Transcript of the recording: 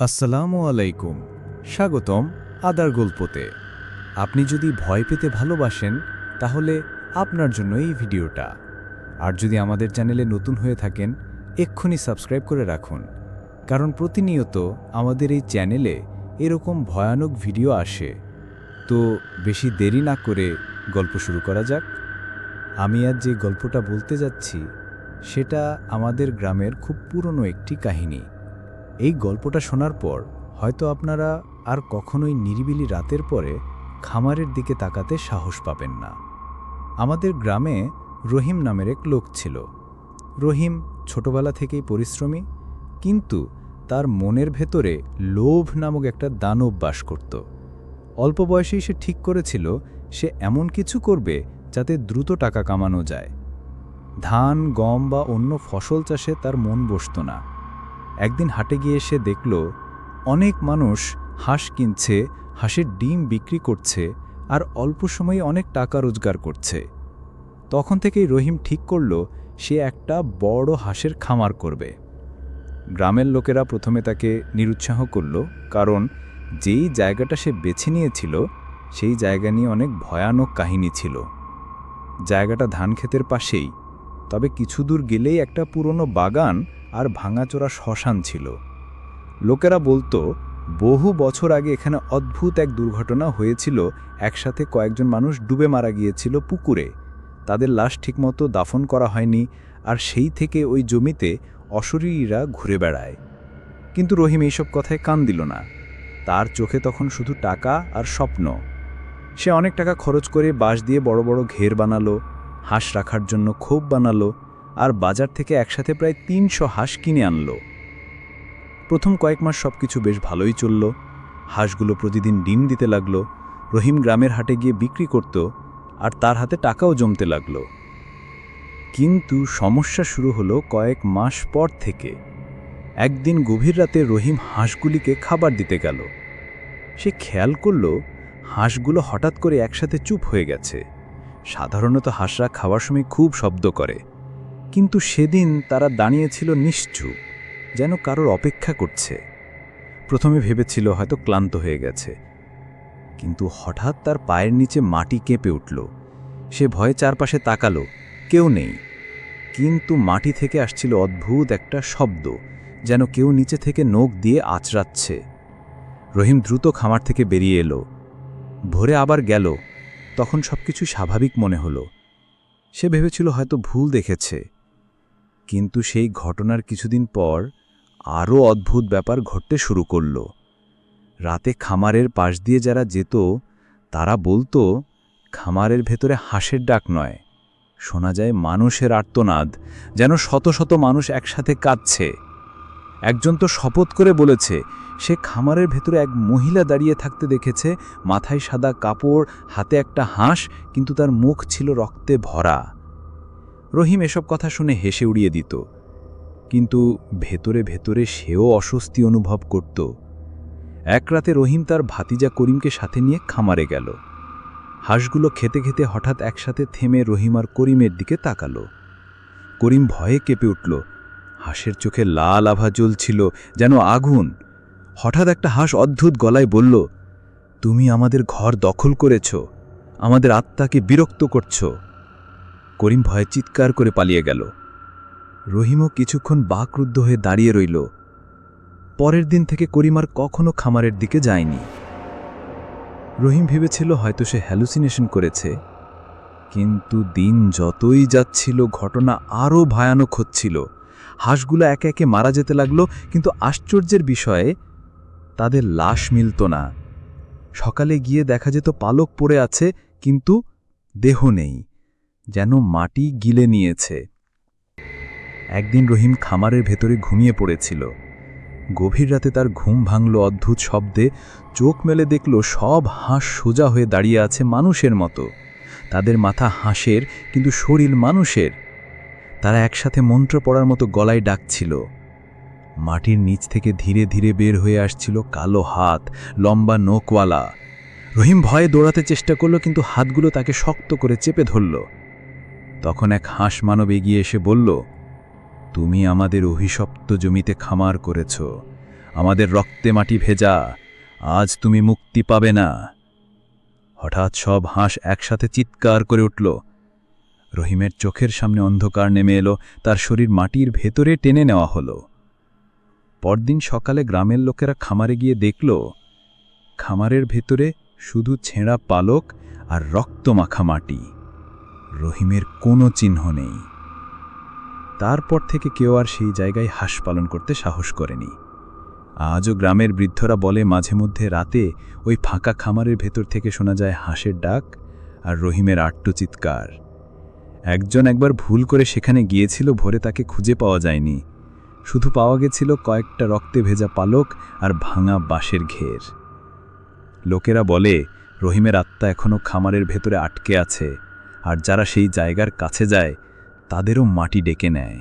আসসালামু আলাইকুম। স্বাগতম আদার গল্পতে। আপনি যদি ভয় পেতে ভালোবাসেন, তাহলে আপনার জন্য এই ভিডিওটা। আর যদি আমাদের চ্যানেলে নতুন হয়ে থাকেন, এক্ষুনি সাবস্ক্রাইব করে রাখুন। কারণ প্রতিনিয়ত আমাদের এই চ্যানেলে এরকম ভয়ানক ভিডিও আসে। তো বেশি দেরি না করে গল্প শুরু করা যাক। আমি আজ যে গল্পটা বলতে যাচ্ছি, সেটা আমাদের গ্রামের খুব পুরনো একটি কাহিনী। এই গল্পটা শোনার পর হয়তো আপনারা আর কখনোই নিরিবিলি রাতের পরে খামারের দিকে তাকাতে সাহস পাবেন না। আমাদের গ্রামে রহিম নামের এক লোক ছিল। রহিম ছোটবেলা থেকেই পরিশ্রমী, কিন্তু তার মনের ভেতরে লোভ নামক একটা দানব বাস করত। অল্প বয়সেই সে ঠিক করেছিল, সে এমন কিছু করবে যাতে দ্রুত টাকা কামানো যায়। ধান, গম বা অন্য ফসল চাষে তার মন বসত না। একদিন হাটে গিয়ে সে দেখল, অনেক মানুষ হাঁস কিনছে, হাঁসের ডিম বিক্রি করছে আর অল্প সময়ে অনেক টাকা রোজগার করছে। তখন থেকেই রহিম ঠিক করল, সে একটা বড় হাঁসের খামার করবে। গ্রামের লোকেরা প্রথমে তাকে নিরুৎসাহ করল, কারণ যেই জায়গাটা সে বেছে নিয়েছিল, সেই জায়গা নিয়ে অনেক ভয়ানক কাহিনী ছিল। জায়গাটা ধান ক্ষেতের পাশেই, তবে কিছু দূর গেলেই একটা পুরনো বাগান আর ভাঙাচোরা শ্মশান ছিল। লোকেরা বলতো, বহু বছর আগে এখানে অদ্ভুত এক দুর্ঘটনা হয়েছিল। একসাথে কয়েকজন মানুষ ডুবে মারা গিয়েছিল পুকুরে। তাদের লাশ ঠিকমতো দাফন করা হয়নি আর সেই থেকে ওই জমিতে অশরীরীরা ঘুরে বেড়ায়। কিন্তু রহিম এইসব কথায় কান দিল না। তার চোখে তখন শুধু টাকা আর স্বপ্ন। সে অনেক টাকা খরচ করে বাঁশ দিয়ে বড় বড় ঘের বানালো, হাঁস রাখার জন্য খোপ বানালো আর বাজার থেকে একসাথে প্রায় তিনশো হাঁস কিনে আনলো। প্রথম কয়েক মাস সব কিছু বেশ ভালোই চলল। হাঁসগুলো প্রতিদিন ডিম দিতে লাগল, রহিম গ্রামের হাটে গিয়ে বিক্রি করত, আর তার হাতে টাকাও জমতে লাগল। কিন্তু সমস্যা শুরু হলো কয়েক মাস পর থেকে। একদিন গভীর রাতে রহিম হাঁসগুলিকে খাবার দিতে গেল। সে খেয়াল করল, হাঁসগুলো হঠাৎ করে একসাথে চুপ হয়ে গেছে। সাধারণত হাঁসরা খাওয়ার সময় খুব শব্দ করে। কিন্তু সেদিন তারা দাঁড়িয়েছিল নিশ্চুপ, যেন কারোর অপেক্ষা করছে। প্রথমে ভেবেছিল হয়তো ক্লান্ত হয়ে গেছে। কিন্তু হঠাৎ তার পায়ের নিচে মাটি কেঁপে উঠল। সে ভয়ে চারপাশে তাকালো, কেউ নেই। কিন্তু মাটি থেকে আসছিল অদ্ভুত একটা শব্দ, যেন কেউ নিচে থেকে নখ দিয়ে আঁচড়াচ্ছে। রহিম দ্রুত খামার থেকে বেরিয়ে এলো। ভোরে আবার গেল, তখন সবকিছু স্বাভাবিক মনে হলো। সে ভেবেছিল হয়তো ভুল দেখেছে। কিন্তু সেই ঘটনার কিছুদিন পর আরও অদ্ভুত ব্যাপার ঘটতে শুরু করল। রাতে খামারের পাশ দিয়ে যারা যেত, তারা বলতো, খামারের ভেতরে হাঁসের ডাক নয়। শোনা যায় মানুষের আর্তনাদ, যেন শত শত মানুষ একসাথে কাঁদছে। একজন তো শপথ করে বলেছে, সে খামারের ভেতরে এক মহিলা দাঁড়িয়ে থাকতে দেখেছে, মাথায় সাদা কাপড়, হাতে একটা হাঁস, কিন্তু তার মুখ ছিল রক্তে ভরা। রহিম এসব কথা শুনে হেসে উড়িয়ে দিত। কিন্তু ভেতরে ভেতরে সেও অস্বস্তি অনুভব করত। এক রাতে রহিম তার ভাতিজা করিমকে সাথে নিয়ে খামারে গেল। হাঁসগুলো খেতে খেতে হঠাৎ একসাথে থেমে রহিম আর করিমের দিকে তাকালো। করিম ভয়ে কেঁপে উঠল। হাঁসের চোখে লাল আভা জ্বলছিল, যেন আগুন। হঠাৎ একটা হাঁস অদ্ভুত গলায় বলল, তুমি আমাদের ঘর দখল করেছ। আমাদের আত্মাকে বিরক্ত করছ। করিম ভয়ে চিৎকার করে পালিয়ে গেল। রহিমও কিছুক্ষণ বাকরুদ্ধ হয়ে দাঁড়িয়ে রইল। পরের দিন থেকে করিম আর কখনো খামারের দিকে যায়নি। রহিম ভেবেছিল হয়তো সে হ্যালুসিনেশন করেছে। কিন্তু দিন যতই যাচ্ছিল, ঘটনা আরও ভয়ানক হচ্ছিল। হাঁসগুলো একে একে মারা যেতে লাগল, কিন্তু আশ্চর্যের বিষয়ে তাদের লাশ মিলত না। সকালে গিয়ে দেখা যেত পালক পড়ে আছে, কিন্তু দেহ নেই। যেন মাটি গিলে নিয়েছে। একদিন রহিম খামারের ভেতরে ঘুমিয়ে পড়েছিল। গভীর রাতে তার ঘুম ভাঙল অদ্ভুত শব্দে, চোখ মেলে দেখল সব হাঁস সোজা হয়ে দাঁড়িয়ে আছে মানুষের মতো। তাদের মাথা হাঁসের, কিন্তু শরীর মানুষের। তারা একসাথে মন্ত্র পড়ার মতো গলায় ডাকছিল। মাটির নিচ থেকে ধীরে ধীরে বের হয়ে আসছিল কালো হাত, লম্বা নোকওয়ালা রহিম ভয়ে দৌড়াতে চেষ্টা করল, কিন্তু হাতগুলো তাকে শক্ত করে চেপে ধরল। তখন এক হাঁস মানব এগিয়ে এসে বলল, তুমি আমাদের অভিশপ্ত জমিতে খামার করেছ। আমাদের রক্তে মাটি ভেজা। আজ তুমি মুক্তি পাবে না। হঠাৎ সব হাঁস একসাথে চিৎকার করে উঠল। রহিমের চোখের সামনে অন্ধকার নেমে এলো, তার শরীর মাটির ভেতরে টেনে নেওয়া হলো। পরদিন সকালে গ্রামের লোকেরা খামারে গিয়ে দেখল, খামারের ভেতরে শুধু ছেঁড়া পালক আর রক্তমাখা মাটি। রহিমের কোনো চিহ্ন নেই। তারপর থেকে কেউ আর সেই জায়গায় হাঁস পালন করতে সাহস করেনি। আজও গ্রামের বৃদ্ধরা বলে, মাঝে মধ্যে রাতে ওই ফাঁকা খামারের ভেতর থেকে শোনা যায় হাঁসের ডাক আর রহিমের আট্টু চিৎকার। একজন একবার ভুল করে সেখানে গিয়েছিল, ভোরে তাকে খুঁজে পাওয়া যায়নি। শুধু পাওয়া গেছিল কয়েকটা রক্তে ভেজা পালক আর ভাঙা বাঁশের ঘের। লোকেরা বলে, রহিমের আত্মা এখনও খামারের ভেতরে আটকে আছে। আর যারা সেই জায়গার কাছে যায় তাদেরও মাটি ডেকে নেয়।